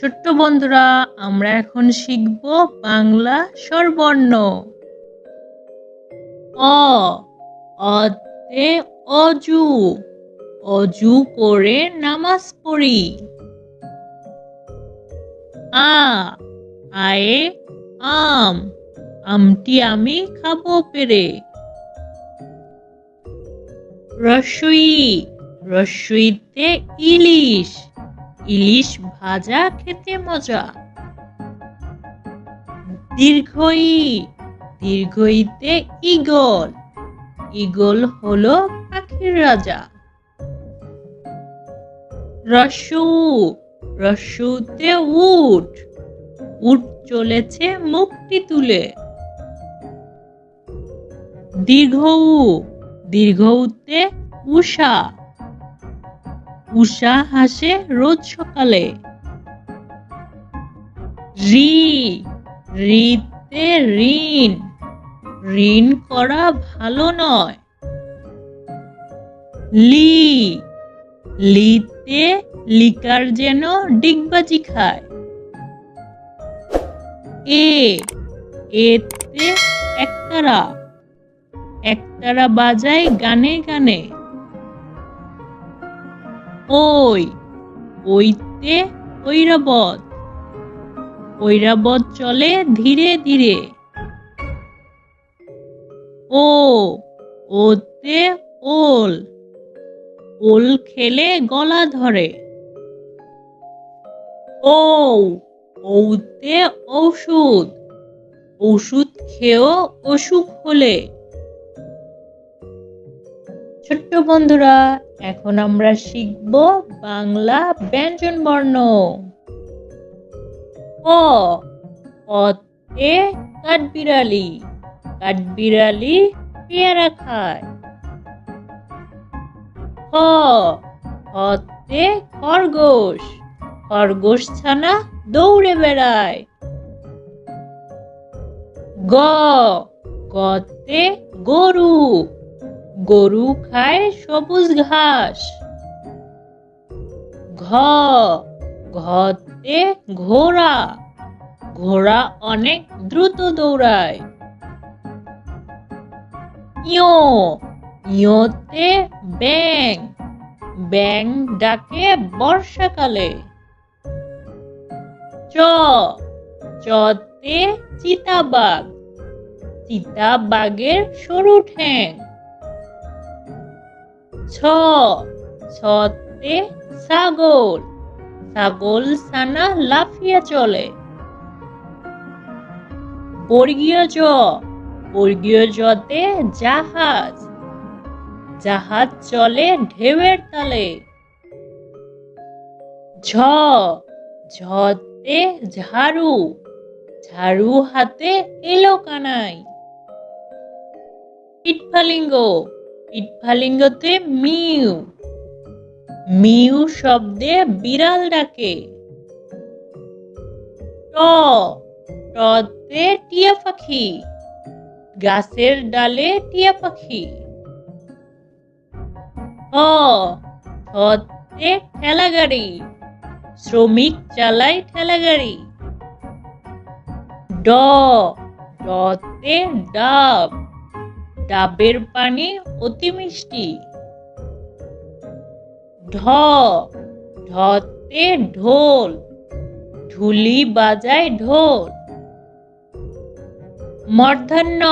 ছোট্ট বন্ধুরা, আমরা এখন শিখব বাংলা স্বরবর্ণ। অ, অতে অজু অজু করে নামাজ পড়ি। আ, আয়ে আম, আমটি আমি খাব পেরে। রসুই, রসুইতে ইলিশ। ইলিশ ভাজা খেতে মজা। দীর্ঘই, দীর্ঘইতে ইগল ইগল হলো পাখির রাজা। রসু, রসুতে উট। উট চলেছে মুক্তি তুলে। দীর্ঘ দীর্ঘউতে উষা উষা হাসে রোজ সকালে। রি, রিতে ঋণ ঋণ করা ভালো নয়। লি, লিতে লিকার যেন ডিগবাজি খায়। এ, এতে একতারা একতারা বাজায় গানে গানে। ওই, ওইতে ঐরাবত ঐরাবত চলে ধীরে ধীরে। ও, ওতে ওল। ওল খেলে গলা ধরে। ও ঔতে ঔষধ। ওষুধ খেয়েও অসুখ হলে। ছোট্ট বন্ধুরা, এখন আমরা শিখব বাংলা ব্যঞ্জন বর্ণ। অ কাঠবিড়ালি। কাঠবিড়ালি পেয়ারা খায়। খ খরগোশ। খরগোশ ছানা দৌড়ে বেড়ায়। গ, গতে গরু। গরু খায় সবুজ ঘাস। ঘ ঘতে ঘোড়া। ঘোড়া অনেক দ্রুত দৌড়ায়। ইয়ো, ইয়োতে ব্যাং ব্যাং ডাকে বর্ষাকালে। চ, চতে চিতাবাঘ। চিতাবাঘের সরু ঠ্যাং। ছ ছতে ছাগল। ছাগল সানা লাফিয়ে চলে। বর্গীয় জ, বর্গীয় জতে জাহাজ। জাহাজ চলে ঢেউয়ের তালে। ঝ, ঝতে ঝাড়ু। ঝাড়ু হাতে এলো কানাই পিটফালিঙ্গ পিটফালিঙ্গতে মিউ। মিউ শব্দে বিড়াল ডাকে। ট। টতে টিয়া পাখি। গাছের ডালে টিয়া পাখি। হতে ঠেলা গাড়ি শ্রমিক চালায় ঠেলা গাড়ি ড। ডতে ডাব। ডাবের পানি অতি মিষ্টি। ঢ ঢতে ঢোল ঢুলি বাজায় ঢোল। মর্ধান্য,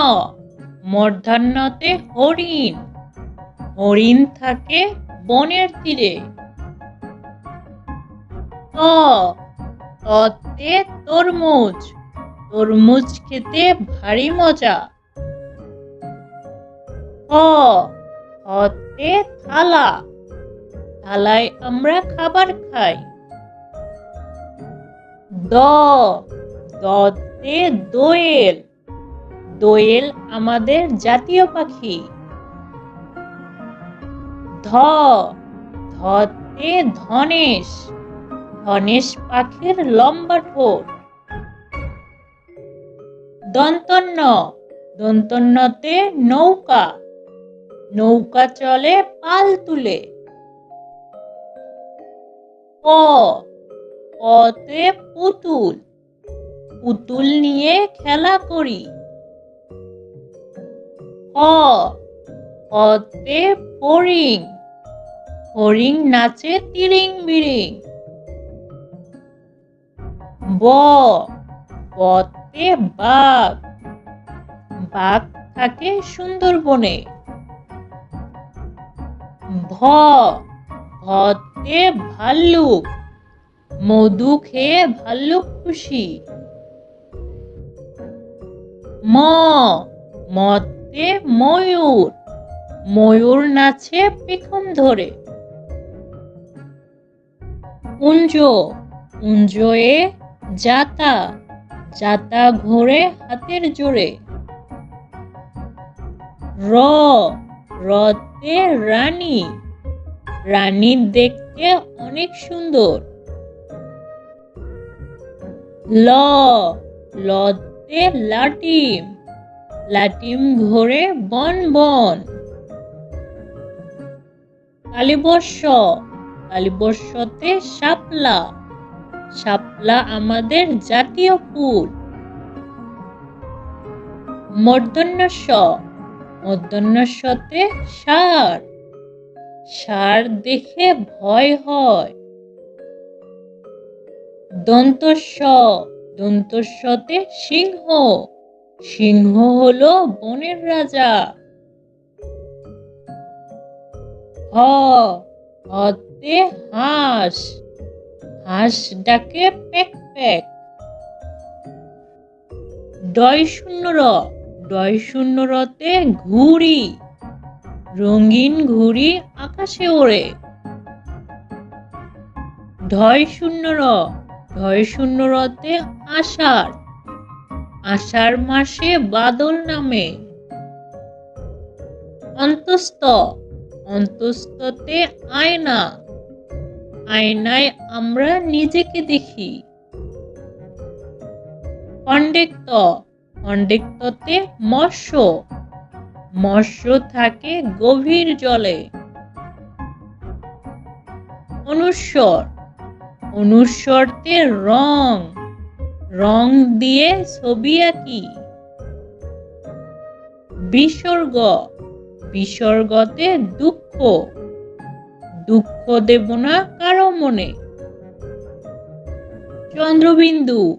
মর্ধান্যতে হরিণ হরিণ থাকে বনের তীরে। ততে তরমুজ তরমুজ খেতে ভারী মজা। হতে থালা। থালায় আমরা খাবার খাই। দ, দতে দোয়েল। দোয়েল আমাদের জাতীয় পাখি। ধ, ধতে ধনেশ। ধনেশ পাখির লম্বা ঠোঁট। দন্তন্য দন্তন্যতে নৌকা। নৌকা চলে পাল তুলে। প পতে পুতুল। পুতুল নিয়ে খেলা করি। হ হতে ফড়িং। ফড়িং নাচে তিরিং বিরিং ব বতে বাঘ। বাঘ থাকে সুন্দরবনে। ভ, ভতে ভাল্লুক মধু খেয়ে ভাল্লুক খুশি। ম মতে ময়ূর ময়ূর নাচে পেখম ধরে। কুঞ্জ কুঞ্জয়ে জাতা জাতা ঘোরে হাতের জোরে। র রতে রানী। রানী দেখতে অনেক সুন্দর। ল লতে লাটিম। লাটিম ঘোরে বন বন। কালীবর্ষ, কালীবর্ষতে শাপলা। শাপলা আমাদের জাতীয় ফুল। মর্দন্যস্ব মধ্যাহ্নস্বতে সার। সার দেখে ভয় হয়। দন্তস্ব। দন্তস্বতে সিংহ। সিংহ হলো বনের রাজা। হ। হতে হাঁস। হাঁস ডাকে প্যাক প্যাক ডয় শূন্য র ডয় শূন্য রতে ঘুড়ি, রঙিন ঘুড়ি আকাশে ওড়ে। ঢয় শূন্য র ঢয় শূন্য আষাঢ় আষাঢ় মাসে বাদল নামে। অন্তস্থ, অন্তস্থতে আয়না, আয়নায় আমরা নিজেকে দেখি। খণ্ডেক্ত খণ্ডেক্ততে মৎস্য। মৎস্য থাকে গভীর জলে। অনুস্বর। অনুস্বরতে রং। রং দিয়ে ছবি আঁকি। বিসর্গ। বিসর্গতে দুঃখ। দুঃখ দেব না কারও মনে। চন্দ্রবিন্দু।